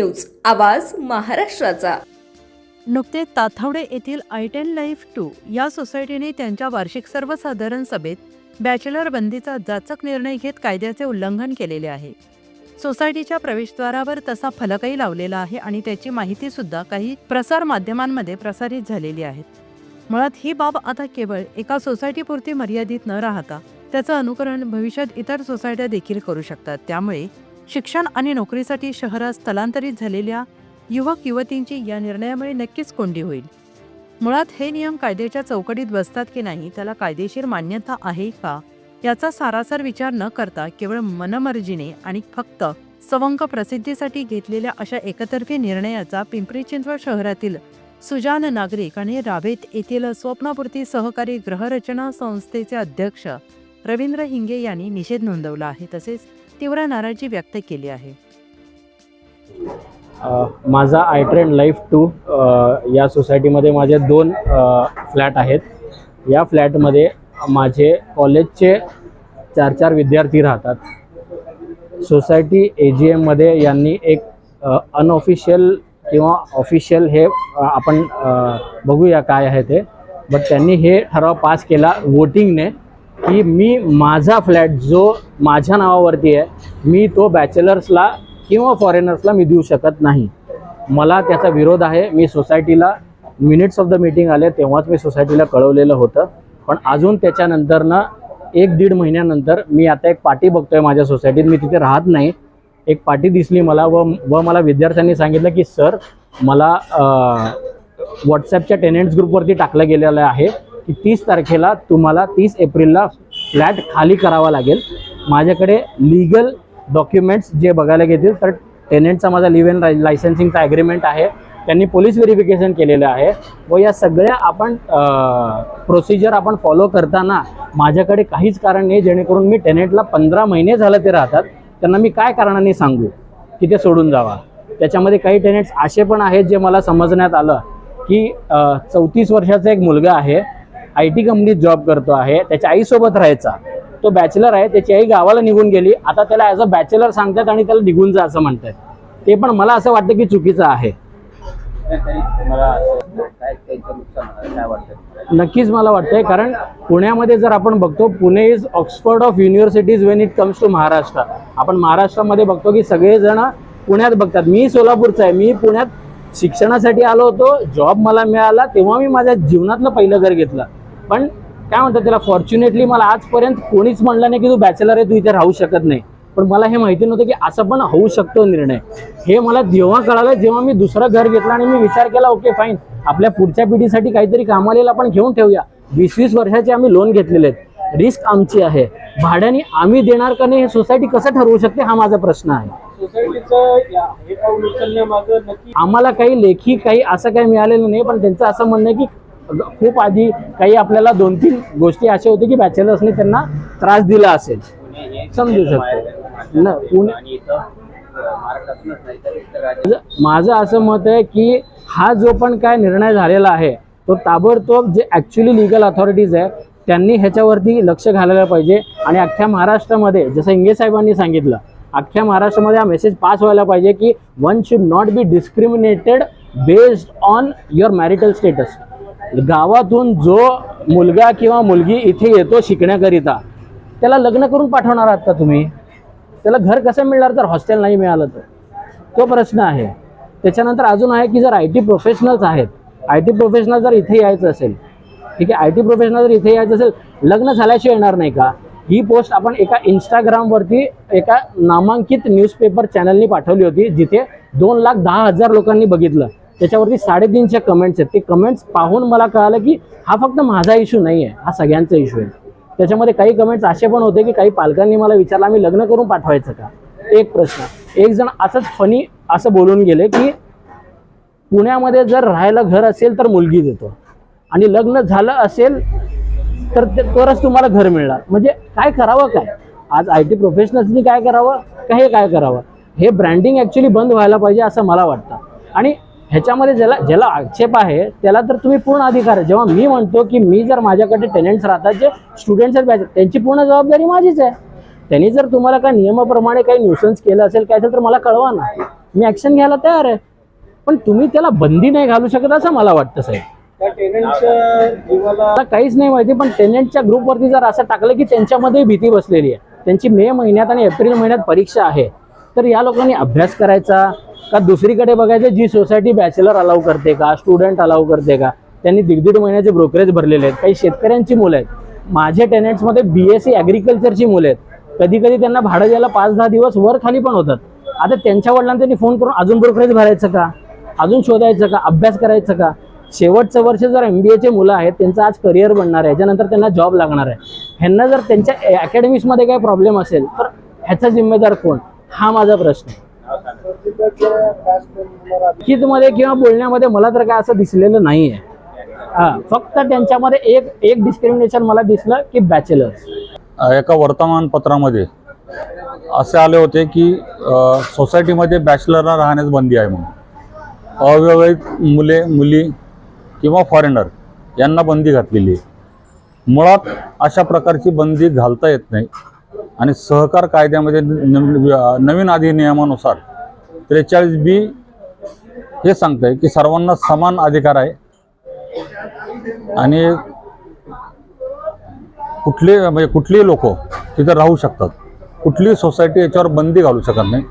News आवाज महाराष्ट्राचा. नुकतेच ताथावडे येथील आय टेन लाईफ टू या सोसायटीने त्यांच्या वार्षिक सर्वसाधारण सभेत बॅचलर बंदीचा जाचक निर्णय घेत कायद्याचे उल्लंघन केलेले आहे. सोसायटीच्या प्रवेशद्वारावर तसा फलकही लावलेला आहे आणि त्याची माहिती सुद्धा काही प्रसार माध्यमांमध्ये प्रसारित झालेली आहे. मुळात ही बाब आता केवळ एका सोसायटीपुरती मर्यादित न राहता त्याचं अनुकरण भविष्यात इतर सोसायट्या देखील करू शकतात. त्यामुळे शिक्षण आणि नोकरीसाठी शहरात स्थलांतरित झालेल्या युवक युवतींची या निर्णयामुळे नक्कीच कोंडी होईल. मुळात हे नियम कायद्याच्या चौकटीत बसतात की नाही त्याला कायदेशीर मान्यता आहे का? याचा सारासार विचार न करता केवळ मनमर्जीने आणि फक्त सवंक प्रसिद्धीसाठी घेतलेल्या अशा एकतर्फी निर्णयाचा पिंपरी चिंचवड शहरातील सुजान नागरिक आणि रावेत येथील स्वप्नापूर्ती सहकारी गृहरचना संस्थेचे अध्यक्ष रवींद्र हिंगे यांनी निषेध नोंदवला आहे. तसेच तीव्र नाराजी व्यक्त केली आहे. माझा आय ट्रेंड लाईफ टू या सोसायटीमध्ये माझे दोन फ्लॅट आहेत. या फ्लॅटमध्ये माझे कॉलेजचे चार चार विद्यार्थी राहतात. सोसायटी ए जी एममध्ये यांनी एक अनऑफिशियल किंवा ऑफिशियल हे आपण बघूया काय आहे ते. बट त्यांनी हे ठराव पास केला वोटिंगने की मी माझा फ्लॅट जो माझ्या नावावरती आहे मी तो बॅचलर्सला किंवा फॉरेनर्सला मी देऊ शकत नाही. मला त्याचा विरोध आहे. मी सोसायटीला मिनिट्स ऑफ द मीटिंग आले तेव्हाच मी सोसायटीला कळवलेलं होतं. पण अजून त्याच्यानंतरनं एक दीड महिन्यानंतर मी आता एक पार्टी बघतोय माझ्या सोसायटीत. मी तिथे राहत नाही. एक पार्टी दिसली मला व व मला विद्यार्थ्यांनी सांगितलं की सर मला व्हॉट्सॲपच्या टेनेंट्स ग्रुपवरती टाकलं गेलेलं आहे. की तीस तारखेला तुम्हाला तीस एप्रिलला फ्लॅट खाली करावा लागेल. माझ्याकडे लिगल डॉक्युमेंट्स जे बघायला घेतील तर टेनेंटचा माझा लिव्ह इन लायसन्सिंगचा ॲग्रीमेंट आहे. त्यांनी पोलीस व्हेरिफिकेशन केलेलं आहे. व या सगळ्या आपण प्रोसिजर आपण फॉलो करताना माझ्याकडे काहीच कारण नाही जेणेकरून मी टेनेंटला पंधरा महिने झालं ते राहतात. त्यांना मी काय कारणाने सांगू की ते सोडून जावा? त्याच्यामध्ये काही टेनेंट्स असे पण आहेत जे मला समजण्यात आलं की चौतीस वर्षाचा एक मुलगा आहे. आय टी कंपनीत जॉब करतो आहे. त्याच्या आईसोबत राहायचा. तो बॅचलर आहे. त्याची आई गावाला निघून गेली. आता त्याला ॲज अ बॅचलर सांगतात आणि त्याला निघून जा असं म्हणतात. ते पण मला असं वाटतं की चुकीचं आहे. नक्कीच मला वाटतंय. कारण पुण्यामध्ये जर आपण बघतो Pune is Oxford of universities when it comes to Maharashtra. आपण महाराष्ट्रामध्ये बघतो की सगळेजण पुण्यात बघतात. मी सोलापूरचा आहे. मी पुण्यात शिक्षणासाठी आलो होतो. जॉब मला मिळाला. तेव्हा मी माझ्या जीवनातलं पहिलं घर घेतलं. पण काय म्हणतात त्याला फॉर्च्युनेटली मला आजपर्यंत कोणीच म्हणलं नाही की तू बॅचलर आहे तू इथे राहू शकत नाही. पण मला हे माहिती नव्हतं की असं पण होऊ शकतो निर्णय. हे मला जेव्हा कळालं जेव्हा मी दुसरं घर घेतलं आणि मी विचार केला ओके फाईन आपल्या पुढच्या पिढीसाठी काहीतरी कामालेला आपण घेऊन ठेवूया. वीस वीस वर्षाचे आम्ही लोन घेतलेले आहेत. रिस्क आमची आहे. भाड्याने आम्ही देणार का नाही हे सोसायटी कसं ठरवू शकते हा माझा प्रश्न आहे. आम्हाला काही लेखी काही असं काही मिळालेलं नाही पण त्यांचं असं म्हणणं आहे की खूप आधी काही आपल्याला दोन तीन गोष्टी अशा होत्या की बॅचलर्सने त्यांना त्रास दिला असेल. समजू शकतो. न पुणे राज्यात माझं- माझं असं मत आहे की हा जो पण काय निर्णय झालेला आहे तो ताबडतोब जे ॲक्च्युली लिगल अथॉरिटीज आहे त्यांनी ह्याच्यावरती लक्ष घालायला पाहिजे. आणि अख्ख्या महाराष्ट्रामध्ये जसं इंगे साहेबांनी सांगितलं अख्ख्या महाराष्ट्रामध्ये हा मेसेज पास व्हायला पाहिजे की one should not be discriminated based on your marital status गावातून जो मुलगा किंवा मुलगी इथे येतो शिकण्याकरिता त्याला लग्न करून पाठवणार आहात का तुम्ही? त्याला घर कसं मिळणार तर हॉस्टेल नाही मिळालं तर? तो प्रश्न आहे. त्याच्यानंतर अजून आहे की जर आय टी प्रोफेशनल्स आहेत आय टी प्रोफेशनल जर इथे यायचं असेल ठीक आहे आय टी प्रोफेशनल जर इथे यायचं असेल लग्न झाल्याशिवाय येणार नाही का? ही पोस्ट आपण एका इंस्टाग्रामवरती एका नामांकित न्यूजपेपर चॅनलनी पाठवली होती जिथे दोन लाख दहा हजार लोकांनी बघितलं. त्याच्यावरती साडेतीनशे कमेंट्स आहेत. ते कमेंट्स पाहून मला कळालं की हा फक्त माझा इश्यू नाही आहे हा सगळ्यांचा इश्यू आहे. त्याच्यामध्ये काही कमेंट्स असे पण होते की काही पालकांनी मला विचारलं आम्ही लग्न करून पाठवायचं का? एक प्रश्न. एक जण असंच फनी असं बोलून गेले की पुण्यामध्ये जर राहायला घर असेल तर मुलगी देतो. आणि लग्न झालं असेल तर ते तरच तुम्हाला घर मिळणार. म्हणजे काय करावं काय? आज आय टी प्रोफेशनल्सनी काय करावं? का हे काय करावं? हे ब्रँडिंग ॲक्च्युली बंद व्हायला पाहिजे असं मला वाटतं. आणि ह्याच्यामध्ये ज्याला ज्याला आक्षेप आहे त्याला तर तुम्ही पूर्ण अधिकार आहे. जेव्हा मी म्हणतो की मी जर माझ्याकडे टेनेंट्स राहतात जे स्टुडंट्स आहेत त्यांची पूर्ण जबाबदारी माझीच आहे. त्यांनी जर तुम्हाला काय नियमाप्रमाणे काही न्यूसन्स केलं असेल काय असेल तर मला कळवा ना. मी ऍक्शन घ्यायला तयार आहे. पण तुम्ही त्याला बंदी नाही घालू शकत असं मला वाटतं साहेब. मला काहीच नाही माहिती पण टेनेंटच्या ग्रुपवरती जर असं टाकलं की त्यांच्यामध्ये भीती बसलेली आहे. त्यांची मे महिन्यात आणि एप्रिल महिन्यात परीक्षा आहे. तर या लोकांनी अभ्यास करायचा का दुसरीकडे बघायचं जी सोसायटी बॅचलर अलाव करते का स्टुडंट अलाव करते का त्यांनी दीड दीड महिन्याचे ब्रोकरेज भरलेले आहेत. काही शेतकऱ्यांची मुलं आहेत. माझे टेनेंट्समध्ये बी एस सी ॲग्रिकल्चरची मुलं आहेत. कधी कधी त्यांना भाडं द्यायला पाच दहा दिवस वर खाली पण होतात. आता त्यांच्या वडिलांना त्यांनी फोन करून अजून ब्रोकरेज भरायचं का? अजून शोधायचं का? अभ्यास करायचं का? शेवटचं वर्ष जर एम बी एचे मुलं आहेत त्यांचं आज करिअर बनणार आहे याच्यानंतर त्यांना जॉब लागणार आहे. ह्यांना जर त्यांच्या अकॅडमिक्समध्ये काही प्रॉब्लेम असेल तर ह्याचा जिम्मेदार कोण? हा माझा प्रश्न आहे लिखितमध्ये किंवा बोलण्यामध्ये मला तर काय असं दिसलेलं नाही आहे हा फक्त त्यांच्यामध्ये एक एक डिस्क्रिमिनेशन मला दिसलं की बॅचलर्स एका वर्तमानपत्रामध्ये असे आले होते की सोसायटीमध्ये बॅचलरला राहण्यास बंदी आहे म्हणून. अविवाहित मुले मुली किंवा फॉरेनर यांना बंदी घातलेली आहे. मुळात अशा प्रकारची बंदी घालता येत नाही आणि सहकार कायद्यामध्ये न- नवीन अधिनियमानुसार त्रेचाळीस बी हे सांगतंय की सर्वांना समान अधिकार आहे. आणि कुठले म्हणजे कुठलेही लोक तिथे राहू शकतात. कुठलीही सोसायटी याच्यावर बंदी घालू शकत नाही.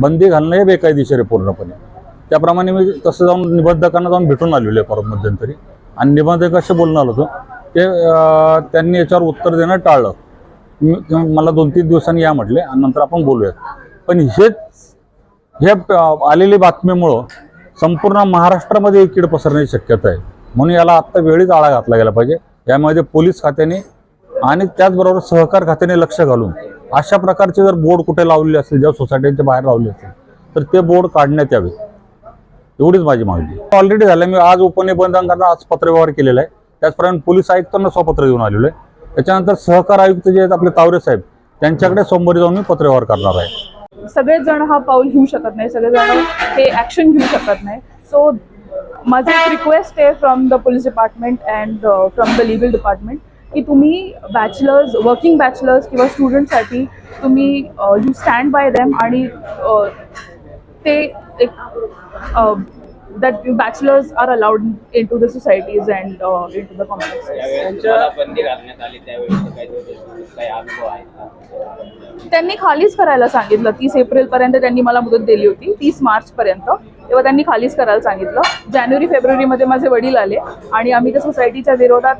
बंदी घालणं हे बेकायदेशीर आहे पूर्णपणे. त्याप्रमाणे मी तसं जाऊन निबंधकांना जाऊन भेटून आलेलो आहे परत मध्यंतरी. आणि निबंधक असे बोलून आलो होतो? ते त्यांनी याच्यावर उत्तर देणं टाळलं. मला दोन तीन दिवसांनी या म्हटले आणि नंतर आपण बोलूयात. पण हेच हे आलेली बातमीमुळं संपूर्ण महाराष्ट्रामध्ये कीड पसरण्याची शक्यता आहे. म्हणून याला आत्ता वेळीच आळा घातला गेला पाहिजे. यामध्ये पोलीस खात्याने आणि त्याचबरोबर सहकार खात्याने लक्ष घालून अशा प्रकारचे जर बोर्ड कुठे लावलेले असतील ज्या सोसायटीच्या बाहेर लावले असतील तर ते बोर्ड काढण्यात यावे. एवढीच माझी मागणी ऑलरेडी झालं मी आज उपनिबंधकांना आज पत्रव्यवहार केलेला आहे. त्याचप्रमाणे पोलीस आयुक्तांना स्वपत्र देऊन आलेलो आहे. त्याच्यानंतर सहकार आयुक्त जे आहेत आपले तावरे साहेब त्यांच्याकडे सोमवारी जाऊन मी पत्रव्यवहार करणार आहे. सगळेच जण हा पाऊल घेऊ शकत नाही सगळेजण हे ॲक्शन घेऊ शकत नाही. सो माझी एक रिक्वेस्ट आहे from the police department and from the legal department की तुम्ही बॅचलर्स वर्किंग बॅचलर्स किंवा स्टुडंटसाठी तुम्ही यू स्टँड बाय देम आणि uh, ते एक uh, that bachelors are allowed into the societies and into the complexes त्यांच्या ज्यावेळेस बंदी घालण्यात आली त्यावेळेस काही दिवस काही अनुभव आहे का? त्यांनी खालीच करायला सांगितलं. तीस एप्रिलपर्यंत त्यांनी मला मुदत दिली होती तीस मार्चपर्यंत. तेव्हा त्यांनी खालीच करायला सांगितलं. जानेवारी फेब्रुवारीमध्ये माझे वडील आले आणि आम्ही त्या सोसायटीच्या विरोधात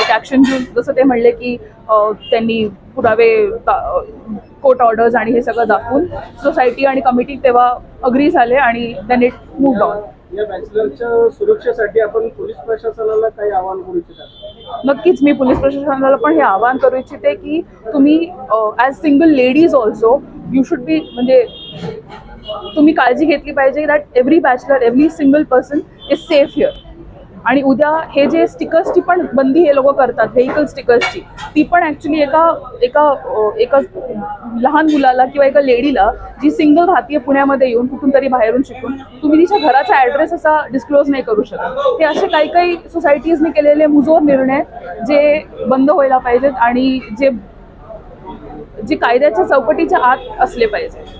एक ॲक्शन घेऊन जसं ते म्हणले की त्यांनी पुरावे कोर्ट ऑर्डर्स आणि हे सगळं दाखवून सोसायटी आणि कमिटी तेव्हा अग्री झाले आणि देन इट मूव्ड ऑन या बॅचलरच्या सुरक्षेसाठी आपण पोलीस प्रशासनाला काही आवाहन करू इच्छिता? नक्कीच मी पोलीस प्रशासनाला पण हे आवाहन करू इच्छिते की तुम्ही as single ladies also you should be म्हणजे तुम्ही काळजी घेतली पाहिजे that every bachelor every single person is safe here आणि उद्या हे जे स्टिकर्सची पण बंदी हे लोक करतात व्हेकल स्टिकर्सची ती पण ॲक्च्युली एका एका एका लहान मुलाला किंवा एका लेडीला जी सिंगल राहतीये पुण्यामध्ये येऊन कुठून तरी बाहेरून शिकून तुम्ही तिच्या घराचा ॲड्रेस असा डिस्क्लोज नाही करू शकत. हे असे काही काही सोसायटीजने केलेले मुजोर निर्णय जे बंद व्हायला पाहिजेत आणि जे जे कायद्याच्या चौकटीच्या आत असले पाहिजे